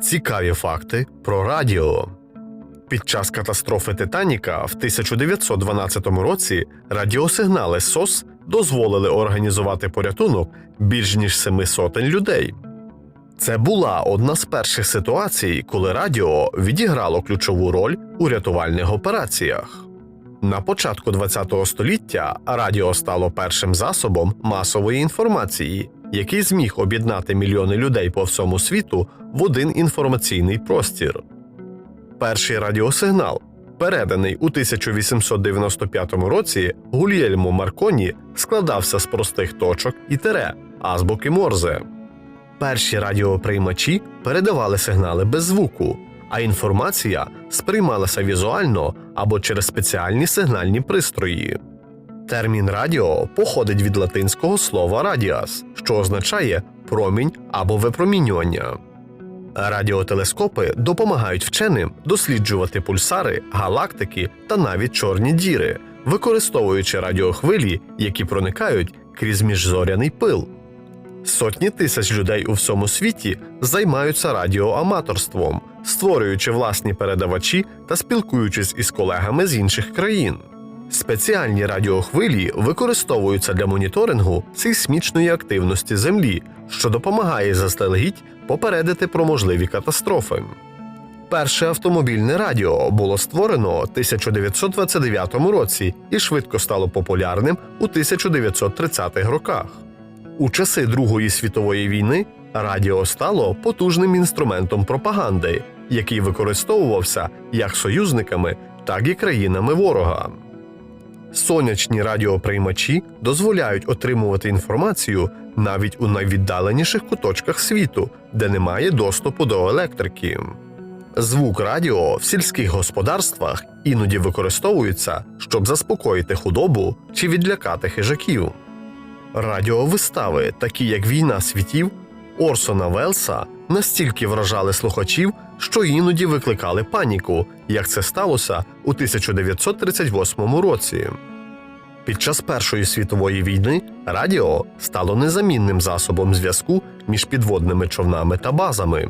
Цікаві факти про радіо. Під час катастрофи Титаніка в 1912 році радіосигнали СОС дозволили організувати порятунок більш ніж семи сотень людей. Це була одна з перших ситуацій, коли радіо відіграло ключову роль у рятувальних операціях. На початку ХХ століття радіо стало першим засобом масової інформації, який зміг об'єднати мільйони людей по всьому світу в один інформаційний простір. Перший радіосигнал, переданий у 1895 році Гульєльмо Марконі, складався з простих точок і тере, азбуки Морзе. Перші радіоприймачі передавали сигнали без звуку, а інформація сприймалася візуально або через спеціальні сигнальні пристрої. Термін радіо походить від латинського слова радіас, що означає промінь або випромінювання. Радіотелескопи допомагають вченим досліджувати пульсари, галактики та навіть чорні діри, використовуючи радіохвилі, які проникають крізь міжзоряний пил. Сотні тисяч людей у всьому світі займаються радіоаматорством, створюючи власні передавачі та спілкуючись із колегами з інших країн. Спеціальні радіохвилі використовуються для моніторингу сейсмічної активності Землі, що допомагає заздалегідь попередити про можливі катастрофи. Перше автомобільне радіо було створено у 1929 році і швидко стало популярним у 1930-х роках. У часи Другої світової війни радіо стало потужним інструментом пропаганди, який використовувався як союзниками, так і країнами ворога. Сонячні радіоприймачі дозволяють отримувати інформацію навіть у найвіддаленіших куточках світу, де немає доступу до електрики. Звук радіо в сільських господарствах іноді використовується, щоб заспокоїти худобу чи відлякати хижаків. Радіовистави, такі як Війна світів Орсона Велса, настільки вражали слухачів, що іноді викликали паніку, як це сталося у 1938 році. Під час Першої світової війни радіо стало незамінним засобом зв'язку між підводними човнами та базами.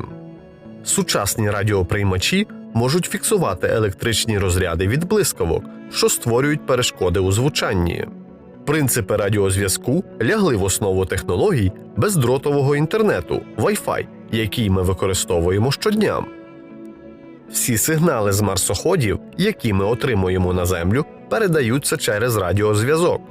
Сучасні радіоприймачі можуть фіксувати електричні розряди від блискавок, що створюють перешкоди у звучанні. Принципи радіозв'язку лягли в основу технологій бездротового інтернету Wi-Fi, який ми використовуємо щодня. Всі сигнали з марсоходів, які ми отримуємо на Землю, передаються через радіозв'язок.